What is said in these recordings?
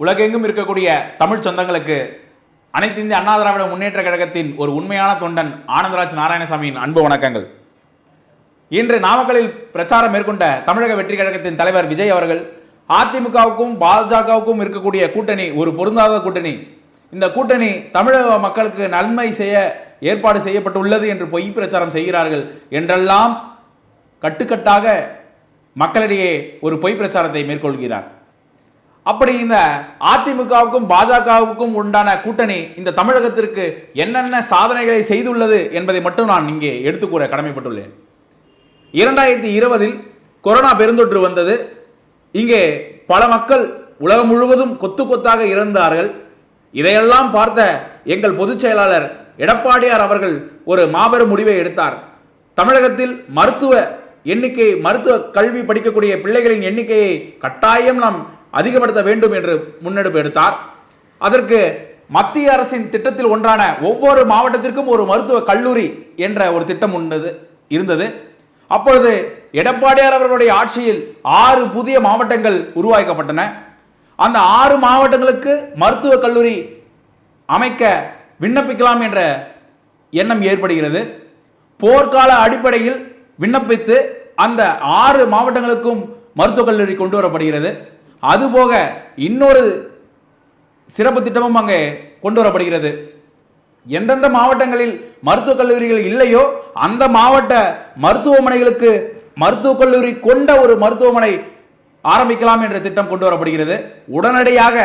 உலகெங்கும் இருக்கக்கூடிய தமிழ் சொந்தங்களுக்கு அனைத்து இந்திய அண்ணா திராவிட முன்னேற்ற கழகத்தின் ஒரு உண்மையான தொண்டன் ஆனந்தராஜ் நாராயணசாமியின் அன்பு வணக்கங்கள். இன்று நாமக்கலில் பிரச்சாரம் மேற்கொண்ட தமிழக வெற்றி கழகத்தின் தலைவர் விஜய் அவர்கள் அதிமுகவுக்கும் பாஜகவுக்கும் இருக்கக்கூடிய கூட்டணி ஒரு பொருந்தாத கூட்டணி. இந்த கூட்டணி தமிழக மக்களுக்கு நன்மை செய்ய ஏற்பாடு செய்யப்பட்டுள்ளது என்று பொய் பிரச்சாரம் செய்கிறார்கள் என்றெல்லாம் கட்டுக்கட்டாக மக்களிடையே ஒரு பொய் பிரச்சாரத்தை மேற்கொள்கிறார். அப்படி இந்த அதிமுகவுக்கும் பாஜகவுக்கும் உண்டான கூட்டணி இந்த தமிழகத்திற்கு என்னென்ன சாதனைகளை செய்துள்ளது என்பதை மட்டும் நான் இங்கே எடுத்துக்கூற கடமைப்பட்டுள்ளேன். இரண்டாயிரத்தி இருபதில் கொரோனா பெருந்தொற்று வந்தது. இங்கே பல மக்கள் உலகம் முழுவதும் கொத்து கொத்தாக இறந்தார்கள். இதையெல்லாம் பார்த்த எங்கள் பொதுச் செயலாளர் எடப்பாடியார் அவர்கள் ஒரு மாபெரும் முடிவை எடுத்தார். தமிழகத்தில் மருத்துவ எண்ணிக்கை மருத்துவ கல்வி படிக்கக்கூடிய பிள்ளைகளின் எண்ணிக்கையை கட்டாயம் நாம் அதிகப்படுத்த வேண்டும் என்று முன்னெடுப்பு எடுத்தார். அதற்கு மத்திய அரசின் திட்டத்தில் ஒன்றான ஒவ்வொரு மாவட்டத்திற்கும் ஒரு மருத்துவ கல்லூரி என்ற ஒரு திட்டம் உண்டது இருந்தது. அப்பொழுது எடப்பாடியார் அவர்களுடைய ஆட்சியில் ஆறு புதிய மாவட்டங்கள் உருவாக்கப்பட்டன. அந்த ஆறு மாவட்டங்களுக்கு மருத்துவக் கல்லூரி அமைக்க விண்ணப்பிக்கலாம் என்ற எண்ணம் ஏற்படுகிறது. போர்க்கால அடிப்படையில் விண்ணப்பித்து அந்த ஆறு மாவட்டங்களுக்கும் மருத்துவக் கல்லூரி கொண்டு வரப்படுகிறது. அதுபோக இன்னொரு சிறப்பு திட்டமும் அங்கே கொண்டு வரப்படுகிறது. எந்தெந்த மாவட்டங்களில் மருத்துவக் கல்லூரிகள் இல்லையோ அந்த மாவட்ட மருத்துவமனைகளுக்கு மருத்துவக் கல்லூரி கொண்ட ஒரு மருத்துவமனை ஆரம்பிக்கலாம் என்ற திட்டம் கொண்டு வரப்படுகிறது. உடனடியாக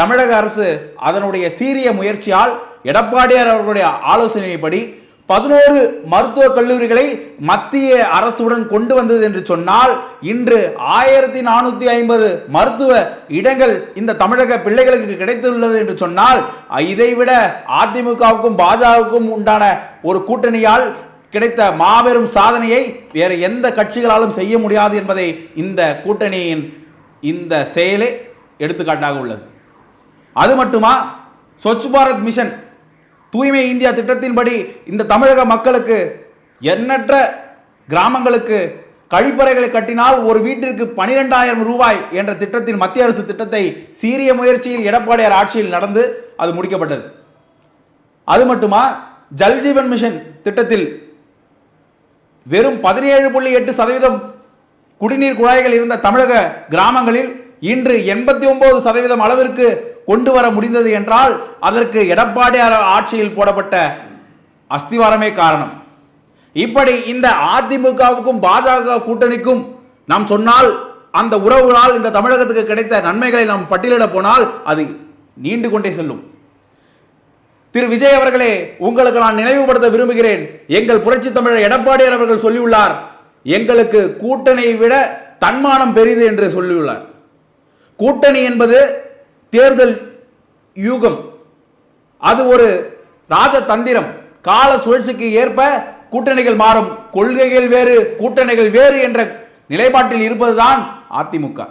தமிழக அரசு அதனுடைய சீரிய முயற்சியால் எடப்பாடியார் அவர்களுடைய ஆலோசனைப்படி பதினோரு மருத்துவக் கல்லூரிகளை மத்திய அரசுடன் கொண்டு வந்தது என்று சொன்னால் இன்று ஆயிரத்தி நானூத்தி ஐம்பது மருத்துவ இடங்கள் இந்த தமிழக பிள்ளைகளுக்கு கிடைத்துள்ளது என்று சொன்னால் இதைவிட அதிமுகவுக்கும் பாஜகவுக்கும் உண்டான ஒரு கூட்டணியால் கிடைத்த மாபெரும் சாதனையை வேறு எந்த கட்சிகளாலும் செய்ய முடியாது என்பதை இந்த கூட்டணியின் இந்த செயலே எடுத்துக்காட்டாக உள்ளது. அது மட்டுமா? ஸ்வச் பாரத் மிஷன் தூய்மை இந்தியா திட்டத்தின்படி இந்த தமிழக மக்களுக்கு எண்ணற்ற கிராமங்களுக்கு கழிப்பறைகளை கட்டினால் ஒரு வீட்டிற்கு பனிரெண்டாயிரம் ரூபாய் என்ற திட்டத்தின் மத்திய அரசு திட்டத்தை சீரிய முயற்சியில் எடப்பாடியார் ஆட்சியில் நடந்து அது முடிக்கப்பட்டது. அது மட்டுமா? ஜல்ஜீவன் மிஷன் திட்டத்தில் வெறும் பதினேழு புள்ளி எட்டு சதவீதம் குடிநீர் குழாய்கள் இருந்த தமிழக கிராமங்களில் இன்று எண்பத்தி ஒன்பது சதவீதம் அளவிற்கு கொண்டு வர முடிந்தது என்றால் அதற்கு எடப்பாடி ஆட்சியில் போடப்பட்ட அஸ்திவாரமே காரணம். இப்படி இந்த அதிமுகவுக்கும் பாஜக கூட்டணிக்கும் நாம் சொன்னால் அந்த உறவுகளால் இந்த தமிழகத்துக்கு கிடைத்த நன்மைகளை நாம் பட்டியலிட போனால் அது நீண்டு கொண்டே செல்லும். திரு விஜய் அவர்களே உங்களுக்கு நான் நினைவுபடுத்த விரும்புகிறேன். எங்கள் புரட்சி தமிழர் எடப்பாடியார் அவர்கள் சொல்லியுள்ளார் எங்களுக்கு கூட்டணியை விட தன்மானம் பெரிது என்று சொல்லியுள்ளார். கூட்டணி என்பது தேர்தல் யூகம். அது ஒரு ராஜதந்திரம். கால சுழற்சிக்கு ஏற்ப கூட்டணிகள் மாறும். கொள்கைகள் வேறு கூட்டணிகள் வேறு என்ற நிலைப்பாட்டில் இருப்பதுதான் அதிமுக.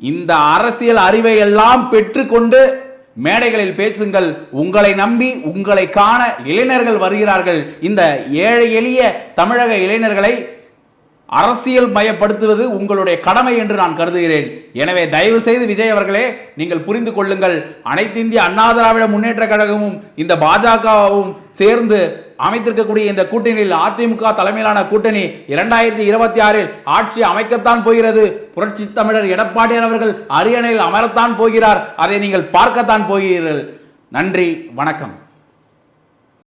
இந்த அரசியல் அறிவை எல்லாம் பெற்றுக்கொண்டு மேடைகளில் பேசுங்கள். உங்களை நம்பி உங்களை காண இளைஞர்கள் வருகிறார்கள். இந்த ஏழை எளிய தமிழக இளைஞர்களை அரசியல் மயப்படுத்துவது உங்களுடைய கடமை என்று நான் கருதுகிறேன். எனவே தயவு செய்து விஜய் அவர்களே நீங்கள் புரிந்து கொள்ளுங்கள். அனைத்து இந்திய அண்ணா திராவிட முன்னேற்ற கழகமும் இந்த பாஜகவும் சேர்ந்து அமைத்திருக்கக்கூடிய இந்த கூட்டணியில் அதிமுக தலைமையிலான கூட்டணி இரண்டாயிரத்தி இருபத்தி ஆறில் ஆட்சி அமைக்கத்தான் போகிறது. புரட்சி தமிழர் எடப்பாடியார் அவர்கள் அரியணையில் அமரத்தான் போகிறார். அதை நீங்கள் பார்க்கத்தான் போகிறீர்கள். நன்றி வணக்கம்.